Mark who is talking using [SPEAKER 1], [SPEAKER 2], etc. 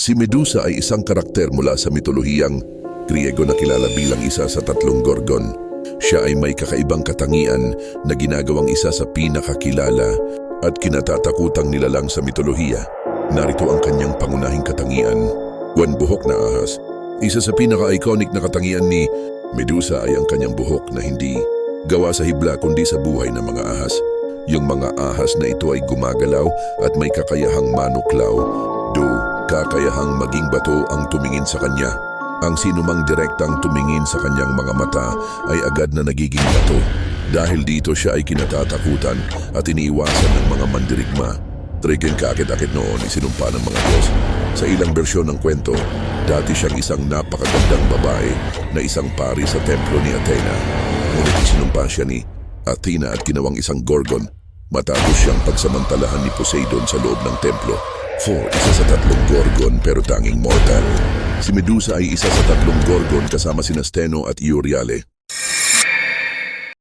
[SPEAKER 1] Si Medusa ay isang karakter mula sa mitolohiyang Griego na kilala bilang isa sa tatlong gorgon. Siya ay may kakaibang katangian na ginagawang isa sa pinakakilala at kinatatakutang nilalang sa mitolohiya. Narito ang kanyang pangunahing katangian, one buhok na ahas. Isa sa pinaka-iconic na katangian ni Medusa ay ang kanyang buhok na hindi gawa sa hibla kundi sa buhay ng mga ahas. Yung mga ahas na ito ay gumagalaw at may kakayahang manuklaw. Do, kakayahang maging bato ang tumingin sa kanya. Ang sinumang direktang tumingin sa kanyang mga mata ay agad na nagiging bato. Dahil dito siya ay kinatatakutan at iniiwasan ng mga mandirigma. Trigging kaakit-akit noon isinumpa ng mga Diyos. Sa ilang bersyon ng kwento, dati siyang isang napakagandang babae na isang pari sa templo ni Athena. Ngunit isinumpa siya ni Athena at ginawang isang gorgon matapos siyang pagsamantalahan ni Poseidon sa loob ng templo. Four, isa sa tatlong gorgon pero tanging mortal. Si Medusa ay isa sa tatlong gorgon kasama sina Steno at Euryale.